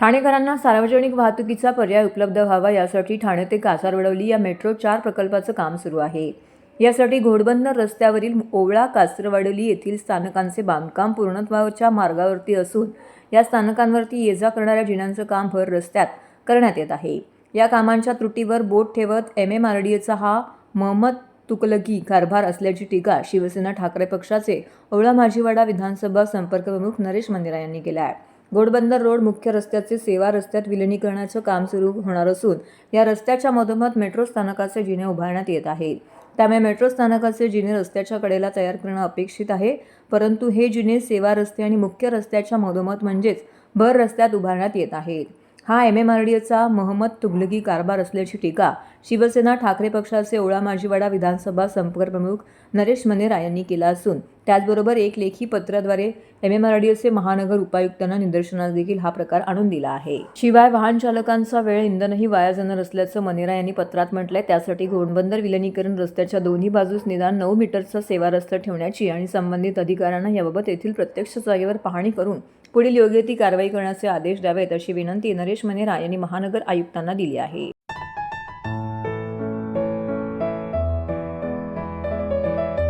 ठाणेकरांना सार्वजनिक वाहतुकीचा पर्याय उपलब्ध व्हावा यासाठी ठाणे ते कासारवडवली या मेट्रो चार प्रकल्पाचं काम सुरू आहे. यासाठी घोडबंदर रस्त्यावरील ओवळा कासरवाडली येथील स्थानकांचे बांधकाम पूर्णत्वाच्या मार्गावरती असून या स्थानकांवरती ये जा करणाऱ्या जिन्यांचं काम भर रस्त्यात करण्यात येत आहे. या कामांच्या त्रुटीवर बोट ठेवत एम एम आर डी एचा हा महम्मद तुकलकी कारभार असल्याची टीका शिवसेना ठाकरे पक्षाचे ओवळा माझीवाडा विधानसभा संपर्क प्रमुख नरेश मंदिरा यांनी केला आहे. घोडबंदर रोड मुख्य रस्त्याचे सेवा रस्त्यात विलिनीकरणाचं काम सुरू होणार असून या रस्त्याच्या मधोमध मेट्रो स्थानकाचे जिने उभारण्यात येत आहेत. त्यामुळे मेट्रो स्थानकाचे जिने रस्त्याच्या कडेला तयार करणं अपेक्षित आहे. परंतु हे जिने सेवा रस्ते आणि मुख्य रस्त्याच्या मधोमध म्हणजेच भर रस्त्यात उभारण्यात येत आहेत. हा एम एम आर डी एचा महम्मद तुघलकी कारभार असल्याची टीका शिवसेना ठाकरे पक्षाचे ओळा माजीवाडा विधानसभा संपर्क प्रमुख नरेश मनेरा यांनी केला असून त्याचबरोबर एक लेखी पत्राद्वारे एम एम आर डी एचे महानगर उपायुक्तांना निदर्शनास देखील हा प्रकार आणून दिला आहे. शिवाय वाहन चालकांचा वेळ इंधनही वाया जाणार असल्याचं मनेरा यांनी पत्रात म्हटलंय. त्यासाठी घोडबंदर विलनीकरण रस्त्याच्या दोन्ही बाजूस निदान नऊ मीटरचा सेवा रस्ता ठेवण्याची आणि संबंधित अधिकाऱ्यांना याबाबत येथील प्रत्यक्ष जागेवर पाहणी करून पुढील योग्य ती कारवाई करण्याचे आदेश द्यावेत अशी विनंती नरेश मनेरा यांनी महानगर आयुक्तांना दिली आहे.